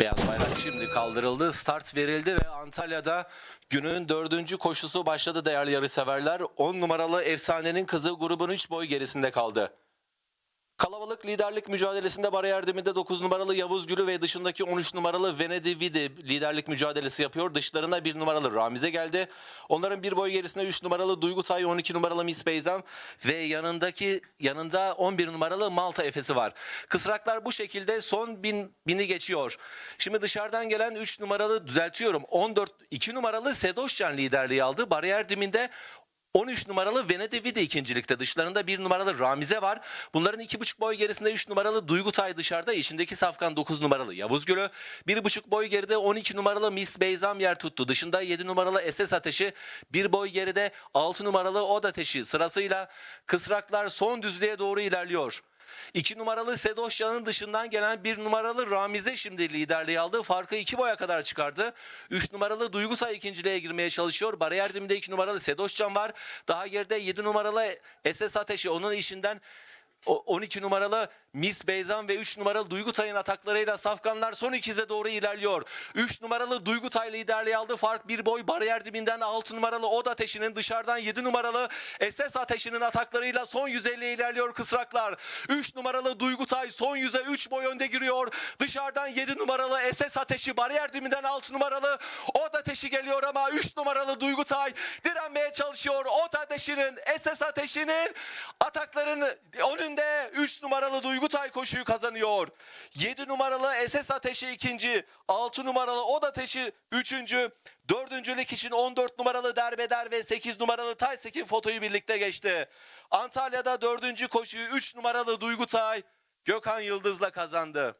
Beyaz bayrak şimdi kaldırıldı. Start verildi ve Antalya'da günün dördüncü koşusu başladı değerli yarışseverler. 10 numaralı efsanenin kızı grubun 3 boy gerisinde kaldı. Kalabalık liderlik mücadelesinde bariyer dibinde 9 numaralı Yavuz Gülü ve dışındaki 13 numaralı Venedi Vidi liderlik mücadelesi yapıyor. Dışlarına 1 numaralı Ramize geldi. Onların bir boy gerisinde 3 numaralı Duygu Tay, 12 numaralı Miss Beyzam ve yanındaki yanında 11 numaralı Malta Efes'i var. Kısraklar bu şekilde son bin, bini geçiyor. Şimdi dışarıdan gelen 3 numaralı düzeltiyorum. 14 2 numaralı Sedoşcan liderliği aldı. Bariyer dibinde 13 numaralı Venedi de ikincilikte. Dışlarında 1 numaralı Ramize var. Bunların 2,5 boy gerisinde 3 numaralı Duygutay dışarıda. İçindeki safkan 9 numaralı Yavuz Gölü. 1,5 boy geride 12 numaralı Miss Beyzam yer tuttu. Dışında 7 numaralı SS Ateşi. 1 boy geride 6 numaralı Od Ateşi. Sırasıyla kısraklar son düzlüğe doğru ilerliyor. 2 numaralı Sedoşyan'ın dışından gelen 1 numaralı Ramize şimdi liderliği aldı. Farkı 2 boya kadar çıkardı. 3 numaralı Duygusay ikinciliğe girmeye çalışıyor. Bariyer dibinde 2 numaralı Sedoşcan var. Daha geride 7 numaralı SS Ateşi onun işinden o- 12 numaralı Miss Beyzan ve 3 numaralı Duygutay'ın ataklarıyla Safkanlar son ikize doğru ilerliyor. 3 numaralı Duygutay liderliği aldı. Fark bir boy bariyer dibinden 6 numaralı Od Ateşi'nin dışarıdan 7 numaralı SS Ateşi'nin ataklarıyla son 150'ye ilerliyor kısraklar. 3 numaralı Duygutay son 100'e 3 boy önde giriyor. Dışarıdan 7 numaralı SS Ateşi bariyer dibinden 6 numaralı Od Ateşi geliyor ama 3 numaralı Duygutay direnmeye çalışıyor. Od Ateşi'nin SS Ateşi'nin ataklarının önünde 3 numaralı Duygutay koşuyu kazanıyor. 7 numaralı SS Ateşi ikinci, 6 numaralı Od Ateşi üçüncü, dördüncülük için 14 numaralı Derbeder ve 8 numaralı Taysekin fotoyu birlikte geçti. Antalya'da dördüncü koşuyu 3 numaralı Duygutay Gökhan Yıldız'la kazandı.